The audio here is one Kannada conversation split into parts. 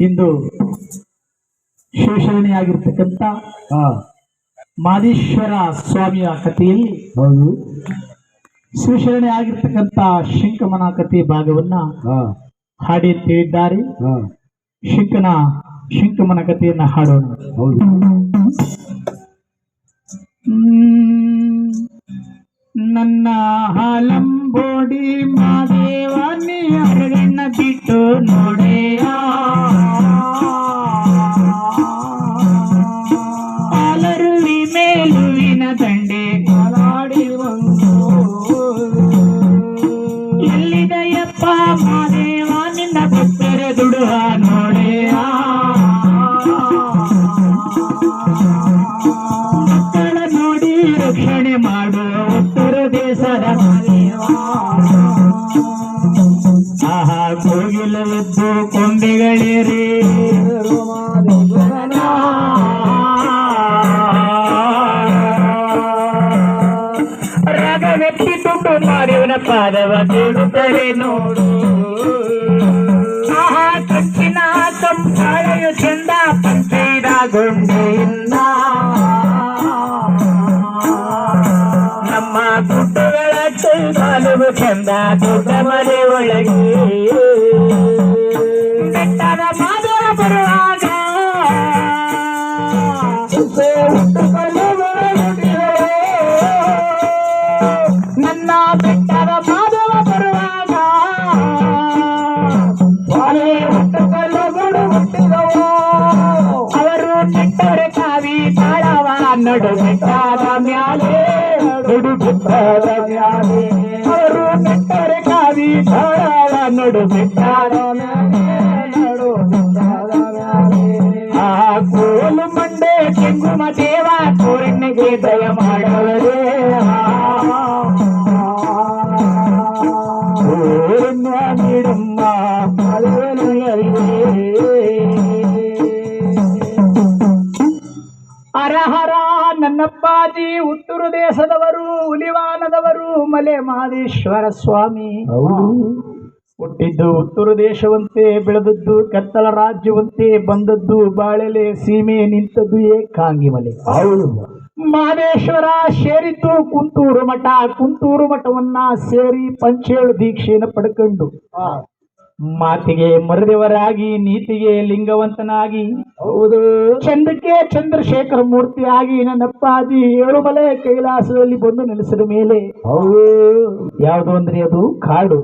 ಇಂದು ಶಿವಶರಣೆಯಾಗಿರ್ತಕ್ಕಂಥ ಮಾದೇಶ್ವರ ಸ್ವಾಮಿಯ ಕಥೆಯಲ್ಲಿ ಹೌದು. ಶಿವಶರಣೆ ಆಗಿರ್ತಕ್ಕಂಥ ಶಂಕಮನ ಕಥೆ ಭಾಗವನ್ನ ಹಾಡಿ ಅಂತ ಹೇಳಿದ್ದಾರೆ. ಶಂಕನ ಶಂಕಮನ ಕಥೆಯನ್ನ ಹಾಡೋಣ. ಹೌದು. ನನ್ನ ಹಾಲಂಬೋಡಿ ಮಾದೇವನಿಯ ನೋಡೆಯ ಹಾಲರುವಿ ಮೇಲುವಿನ ದಂಡೆ ಹಾಲಾಡಿ ಎಲ್ಲಿದೆಯಪ್ಪ ಮಾದೇವ ನಿನ್ನ ದುಡುವ ನೋಡೆಯ ಮಕ್ಕಳ ನೋಡಿ ರಕ್ಷಣೆ ಮಾಡುವ ಉತ್ತರ ದೇಶದ ಕೋಗಿಲವಿದ್ದು ಕೊಂಬೆಗಳೇರಿ ರಾಗವೆತ್ತಿ ತುಂಡು ಮಾರಿವನ ಪಾದವ ಕೇಳುತ್ತಾರೆ ನೋಡು ಆಹಾ ಕಂಚಿನ ಕಂಪಾಳೆಯು ಚಂದ ಪಂಚೈದ ಗೊಂಡೆಯಿಂದ ನಮ್ಮ ಗುಡ್ಡಗಳ ಕೈಗಾಲುವು ಚಂದ ದೊಡ್ಡ ಮನೆ ಒಳಗೆ ಬೆಟ್ಟದ ಮಾದರ ಬರುವಾಗ ನನ್ನ ಬೆಟ್ಟದ ಮಾದವ ಬರುವಾಗ ಬಾಳೆ ಹುಟ್ಟುಕಲ್ಲು ಗುಡು ಹುಟ್ಟಿದವು ಅವರು ಕೆಟ್ಟವರ ಕಾವಿ ತಾಳವ ನಡು ಆ ಕೋಲು ಮಂಡೆ ಕೆಂಗುಮ ದೇವ ಕೋರಣ್ಣಿಗೆ ದಯ ಮಾಡವರೇ ಕೋರಣ್ಯ ನೀಡಮ್ಮ ಹರ ನನ್ನಪ್ಪಾಜಿ ಉತ್ತರ ದೇಶದವರು ಹುಲಿವಾನದವರು ಮಲೆ ಮಹದೇಶ್ವರ ಸ್ವಾಮಿ. ಹುಟ್ಟಿದ್ದು ಉತ್ತರ ದೇಶವಂತೆ ಬೆಳೆದದ್ದು ಕತ್ತಲ ರಾಜ್ಯವಂತೆ ಬಂದದ್ದು ಬಾಳೆಲೆ ಸೀಮೆ ನಿಂತದ್ದು ಏಕಾಂಗಿ ಮಲೆ. ಮಾದೇಶ್ವರ ಮಹದೇಶ್ವರ ಸೇರಿದ್ದು ಕುಂತೂರು ಮಠ. ಕುಂತೂರು ಮಠವನ್ನ ಸೇರಿ ಪಂಚೇಳು ದೀಕ್ಷೆಯನ್ನು ಪಡ್ಕೊಂಡು. ಮಾತಿಗೆ ಮರದೇವರಾಗಿ ನೀತಿಗೆ ಲಿಂಗವಂತನಾಗಿ. ಹೌದು. ಚಂದಕ್ಕೆ ಚಂದ್ರಶೇಖರ ಮೂರ್ತಿಯಾಗಿ ನನ್ನಪ್ಪಾಜಿ ಏಳುಮಲೆ ಕೈಲಾಸದಲ್ಲಿ ಬಂದು ನೆಲೆಸಿದ ಮೇಲೆ. ಹೌದು. ಯಾವುದು ಅಂದ್ರೆ ಅದು ಕಾಡು.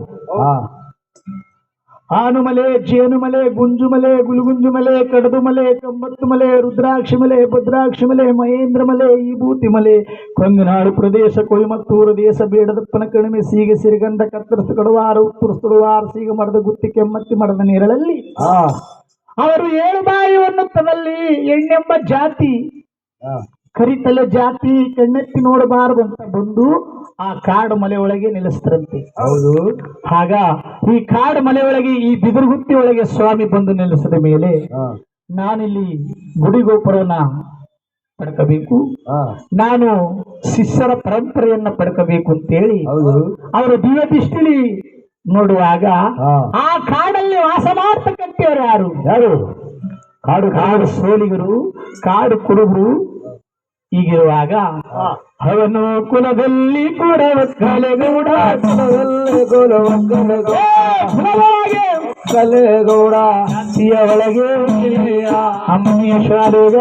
ಆನುಮಲೆ ಜೇನುಮಲೆ ಗುಂಜುಮಲೆ ಗುಲುಗುಂಜುಮಲೆ ಕಡದು ಮಲೆ ಕಂಬತ್ತು ಮಲೆ ರುದ್ರಾಕ್ಷಿ ಮಲೆ ಭದ್ರಾಕ್ಷಿ ಮಲೆ ಮಹೇಂದ್ರ ಮಲೆ ಈಭೂತಿ ಮಲೆ ಕೊಂಗನಾಡು ಪ್ರದೇಶ ಕೊಯಮತ್ತೂರು ದೇಶ ಬೇಡದಪ್ಪನ ಕಣಿಮೆ ಸೀಗೆ ಸಿರಿಗಂಧ ಕತ್ತರಿಸು ಕಡುವಾರ ಉತ್ತರಿಸು ಕಡುವಾರ ಸೀಗ ಮರದ ಗುತ್ತಿ ಕೆಮ್ಮತ್ತಿ ಮರದ ನೀರಳಲ್ಲಿ. ಅವರು ಏಳು ಬಾಯಿ ತನಲ್ಲಿ ಎಣ್ಣೆಂಬ ಜಾತಿ ಕರಿತಲೆ ಜಾತಿ ಕಣ್ಣೆತ್ತಿ ನೋಡಬಾರದು ಅಂತ ಬಂದು ಆ ಕಾಡು ಮಲೆ ಒಳಗೆ ನೆಲೆಸ್ತರಂತೆ ಹೌದು. ಆಗ ಈ ಕಾಡು ಮಲೆ ಒಳಗೆ ಈ ಬಿದಿರುಗುತ್ತಿ ಒಳಗೆ ಸ್ವಾಮಿ ಬಂದು ನಿಲ್ಲಿಸಿದ ಮೇಲೆ ನಾನಿಲ್ಲಿ ಗುಡಿಗೋಪುರವನ್ನ ಪಡ್ಕಬೇಕು. ನಾನು ಶಿಷ್ಯರ ಪರಂಪರೆಯನ್ನ ಪಡ್ಕಬೇಕು ಅಂತೇಳಿ ಹೌದು. ಅವರು ದಿವ್ಯ ದೃಷ್ಟಿಲಿ ನೋಡುವಾಗ ಆ ಕಾಡಲ್ಲಿ ವಾಸ ಮಾಡ್ತಕ್ಕಂಥವ್ರು ಯಾರು? ಯಾರು? ಕಾಡು ಕಾಡು ಸೋಲಿಗರು ಕಾಡು ಕುರುಬರು ಹೀಗಿರುವಾಗ ಅವನು ಕುಲದಲ್ಲಿ ಕೂಡ ಕಲೆಗೌಡ ಕುಲದಲ್ಲಿ ಕೊಲವ ಕಲೆಗೌಡ ಕಲೆಗೌಡ ಸಿಯ ಒಳಗೆ ಅಮ್ಮಿಯ ಶಾಲೆಗ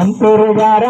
ಅಂತರುಗಾರ